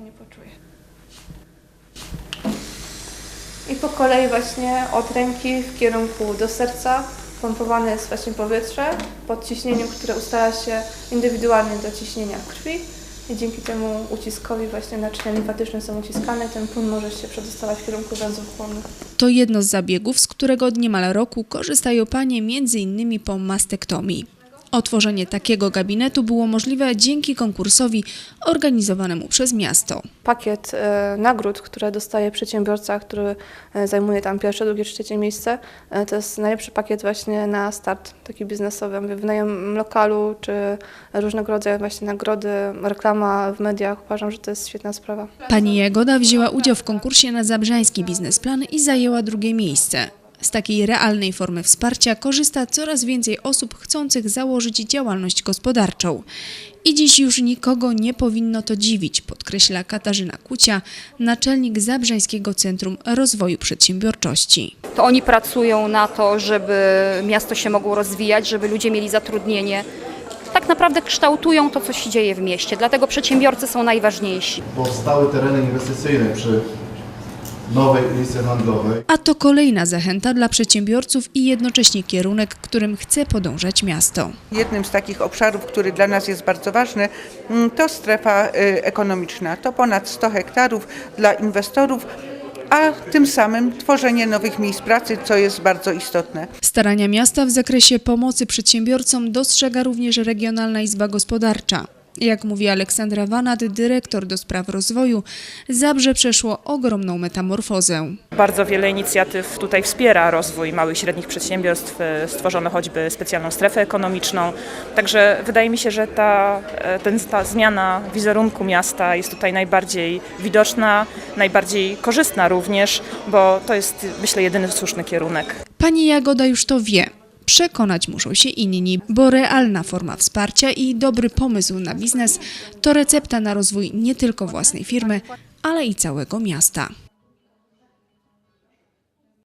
Pani poczuje. I po kolei właśnie od ręki w kierunku do serca pompowane jest właśnie powietrze pod ciśnieniem, które ustala się indywidualnie do ciśnienia krwi i dzięki temu uciskowi właśnie naczynia limfatyczne są uciskane, ten płyn może się przedostawać w kierunku węzłów chłonnych. To jedno z zabiegów, z którego od niemal roku korzystają panie m.in. po mastektomii. Otworzenie takiego gabinetu było możliwe dzięki konkursowi organizowanemu przez miasto. Pakiet e, nagród, które dostaje przedsiębiorca, który e, zajmuje tam pierwsze, drugie, trzecie miejsce, e, to jest najlepszy pakiet właśnie na start taki biznesowy. Mówię, Wynajem lokalu, czy różnego rodzaju właśnie nagrody, reklama w mediach. Uważam, że to jest świetna sprawa. Pani Jagoda wzięła udział w konkursie na zabrzański biznesplan i zajęła drugie miejsce. Z takiej realnej formy wsparcia korzysta coraz więcej osób chcących założyć działalność gospodarczą. I dziś już nikogo nie powinno to dziwić, podkreśla Katarzyna Kucia, naczelnik Zabrzańskiego Centrum Rozwoju Przedsiębiorczości. To oni pracują na to, żeby miasto się mogło rozwijać, żeby ludzie mieli zatrudnienie. Tak naprawdę kształtują to, co się dzieje w mieście. Dlatego przedsiębiorcy są najważniejsi. powstały tereny inwestycyjne przy nowej ulicy Handlowej. A to kolejna zachęta dla przedsiębiorców i jednocześnie kierunek, którym chce podążać miasto. Jednym z takich obszarów, który dla nas jest bardzo ważny, mm, to strefa y, ekonomiczna. To ponad 100 hektarów dla inwestorów, a tym samym tworzenie nowych miejsc pracy, co jest bardzo istotne. Starania miasta w zakresie pomocy przedsiębiorcom dostrzega również Regionalna Izba Gospodarcza. Jak mówi Aleksandra Wanat, dyrektor do spraw rozwoju, Zabrze przeszło ogromną metamorfozę. Bardzo wiele inicjatyw tutaj wspiera rozwój małych i średnich przedsiębiorstw. E, Stworzono choćby specjalną strefę ekonomiczną. Także wydaje mi się, że ta, e, ten, ta zmiana wizerunku miasta jest tutaj najbardziej widoczna, najbardziej korzystna również, bo to jest myślę jedyny słuszny kierunek. Pani Jagoda już to wie. Przekonać muszą się inni, bo realna forma wsparcia i dobry pomysł na biznes to recepta na rozwój nie tylko własnej firmy, ale i całego miasta.